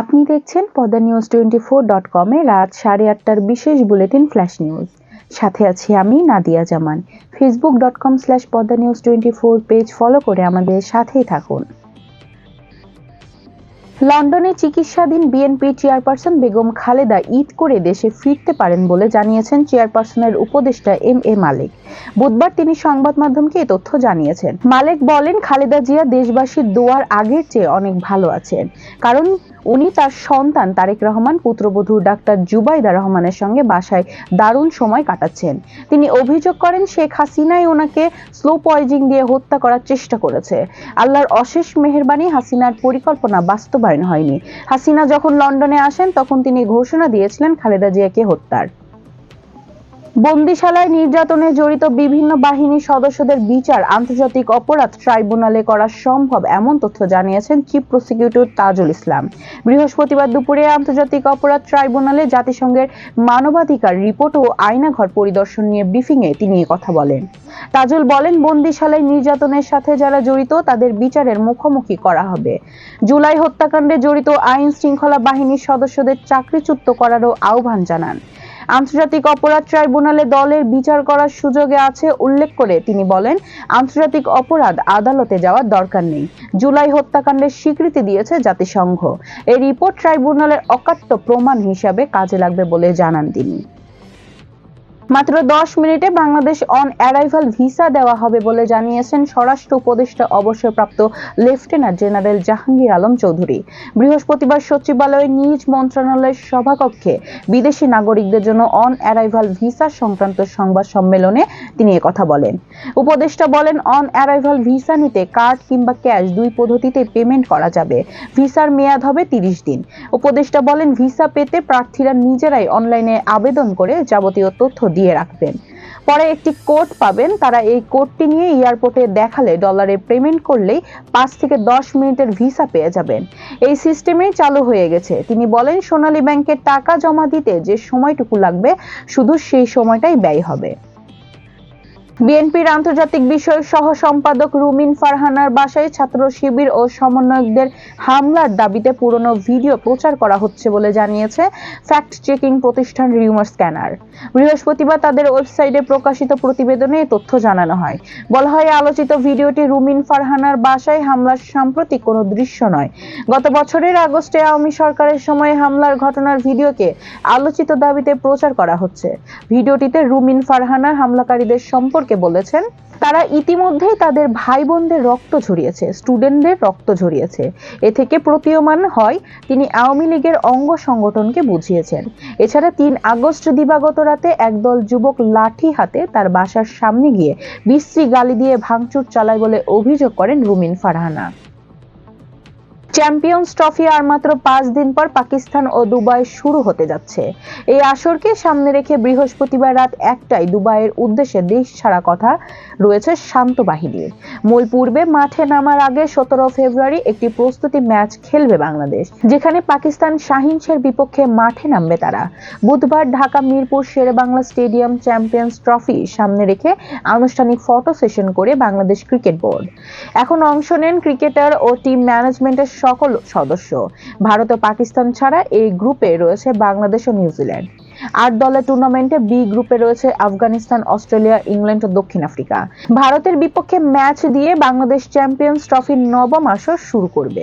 আপনি দেখছেন Padma News twenty four dot কমে রাত সাড়ে আটটার বিশেষ বুলেটিন ফ্ল্যাশ নিউজ। সাথে আছি আমি Nadia Jaman. Facebook dot com slash Padma News twenty four page follow করে আমাদের সাথেই থাকুন। লন্ডনে চিকিৎসাধীন বিএনপি চেয়ারপারসন বেগম খালেদা ঈদ করে দেশে ফিরতে পারেন বলে জানিয়েছেন চেয়ারপারসনের উপদেষ্টা এম এ মালিক। বুধবার তিনি সংবাদ মাধ্যমকে এ তথ্য জানিয়েছেন। মালিক বলেন, খালেদা জিয়া দেশবাসীর দোয়ার আগের চেয়ে অনেক ভালো আছেন। কারণ উনি তার সন্তান তারেক রহমান, পুত্রবধূ ডাক্তার জুবাইদা রহমানের সঙ্গে বাসায় দারুণ সময় কাটাচ্ছেন। তিনি অভিযোগ করেন, শেখ হাসিনাই ওনাকে স্লো পয়জিং দিয়ে হত্যা করার চেষ্টা করেছে। আল্লাহর অশেষ মেহরবানি হাসিনার পরিকল্পনা বাস্তবায়ন হয়নি। হাসিনা যখন লন্ডনে আসেন, তখন তিনি ঘোষণা দিয়েছিলেন, খালেদা জিয়াকে হত্যার। বন্দিশালায় নির্যাতনে জড়িত বিভিন্ন বাহিনীর সদস্যদের বিচার, আন্তর্জাতিক অপরাধ ট্রাইব্যুনালে করা সম্ভব, এমন তথ্য জানিয়েছেন চিফ প্রসিকিউটর তাজুল ইসলাম। বৃহস্পতিবার দুপুরে আন্তর্জাতিক অপরাধ ট্রাইব্যুনালে জাতিসংঘের মানবাধিকার রিপোর্ট ও আয়নাঘর পরিদর্শন নিয়ে ব্রিফিংয়ে তিনি কথা বলেন। তাজুল বলেন, বন্দিশালায় নির্যাতনের সাথে যারা জড়িত, তাদের বিচারের মুখোমুখি করা হবে। জুলাই হত্যাকাণ্ডে জড়িত আইন শৃঙ্খলা বাহিনীর সদস্যদের চাকরিচ্যুত করারও আহ্বান জানান। আন্তর্জাতিক অপরাধ ট্রাইব্যুনালে দলের বিচার করার সুযোগে আছে উল্লেখ করে তিনি বলেন, আন্তর্জাতিক অপরাধ আদালতে যাওয়ার দরকার নেই। জুলাই হত্যাকাণ্ডের স্বীকৃতি দিয়েছে জাতিসংঘ। এই রিপোর্ট ট্রাইব্যুনালের অকাট্য প্রমাণ হিসাবে কাজে লাগবে বলে জানান তিনি। মাত্র দশ মিনিটে বাংলাদেশ অন অ্যারাইভাল ভিসা দেওয়া হবে বলে জানিয়েছেন স্বরাষ্ট্র উপদেষ্টা অবসরপ্রাপ্ত লেফটেন্যান্ট জেনারেল জাহাঙ্গীর আলম চৌধুরী। বৃহস্পতিবার সচিবালয়ে নিজ মন্ত্রণালয়ের সভাকক্ষে বিদেশি নাগরিকদের জন্য অন অ্যারাইভাল ভিসা সংক্রান্ত সংবাদ সম্মেলনে তিনি কথা বলেন। উপদেষ্টা বলেন অন অ্যারাইভাল ভিসা নিতে কার্ড কিংবা ক্যাশ দুই পদ্ধতিতে পেমেন্ট করা যাবে। ভিসার মেয়াদ হবে তিরিশ দিন। উপদেষ্টা বলেন, ভিসা পেতে প্রার্থীরা নিজেরাই অনলাইনে আবেদন করে যাবতীয় তথ্য দিয়ে রাখবেন। পরে একটি কোড পাবেন। তারা এই কোডটি নিয়ে এয়ারপোর্টে দেখালে ডলারে পেমেন্ট করলেই পাঁচ থেকে দশ মিনিটের ভিসা পেয়ে যাবেন। এই সিস্টেমেই চালু হয়ে গেছে। তিনি বলেন, সোনালী ব্যাংকে টাকা জমা দিতে যে সময়টুকু লাগবে, শুধু সেই সময়টাই ব্যয় হবে। বিএনপির আন্তর্জাতিক বিষয় সহ সম্পাদক রুমিন ফারহানার বাসায় ছাত্র শিবির ও সমন্বয়কদের হামলার দাবিতে পুরনো ভিডিও প্রচার করা হচ্ছে বলে জানিয়েছে ফ্যাক্ট চেকিং প্রতিষ্ঠান রিউমার স্ক্যানার। বৃহস্পতিবার তাদের ওয়েবসাইটে প্রকাশিত প্রতিবেদনে তথ্য জানানো হয়। বলা হয়, আলোচিত ভিডিওটি রুমিন ফারহানার বাসায় হামলার সাম্প্রতিক কোনো দৃশ্য নয়। গত বছরের আগস্টে আওয়ামী সরকারের সময় হামলার ঘটনার ভিডিওকে আলোচিত দাবিতে প্রচার করা হচ্ছে। ভিডিওটিতে রুমিন ফারহানা হামলাকারীদের সম্পর্কে বলেছেন, তারা ইতিমধ্যেই তাদের ভাই বোনদের রক্ত ঝরিয়েছে, স্টুডেন্টদের রক্ত ঝরিয়েছে। এ থেকে প্রতীয়মান হয়, তিনি আওয়ামী লীগের অঙ্গ সংগঠনকে বুঝিয়েছেন। এছাড়া তিন আগস্ট দিবাগত রাতে একদল যুবক লাঠি হাতে তার বাসার সামনে গিয়ে বিশ্রী গালি দিয়ে ভাঙচুর চালায় বলে অভিযোগ করেন রুমিন ফারহানা। চ্যাম্পিয়ন্স ট্রফি আর মাত্র পাঁচ দিন পর পাকিস্তান ও দুবাই শুরু হতে যাচ্ছে। এই আসরকে সামনে রেখে বৃহস্পতিবার রাত একটায় দুবাইয়ের উদ্দেশ্যে দেশ ছাড়া কথা রয়েছে শান্ত বাহিনীর মূল পূর্বে মাঠে নামার আগে সতেরো ফেব্রুয়ারি একটি প্রস্তুতি ম্যাচ খেলবে বাংলাদেশ, যেখানে পাকিস্তান শাহিনসের বিপক্ষে মাঠে নামবে তারা। বুধবার Dhaka Mirpur Shere Bangla stadium Champions Trophy সামনে রেখে আনুষ্ঠানিক ফটো সেশন করে বাংলাদেশ ক্রিকেট বোর্ড। এখন অংশ নেন ক্রিকেটার ও টিম ম্যানেজমেন্টের সকল সদস্য। ভারত ও পাকিস্তান ছাড়া এই গ্রুপে রয়েছে বাংলাদেশ ও নিউজিল্যান্ড। আট দলের টুর্নামেন্টে বি গ্রুপে রয়েছে আফগানিস্তান, অস্ট্রেলিয়া, ইংল্যান্ড ও দক্ষিণ আফ্রিকা। ভারতের বিপক্ষে ম্যাচ দিয়ে বাংলাদেশ চ্যাম্পিয়ন্স ট্রফির নবম আসর শুরু করবে।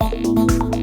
Thank you.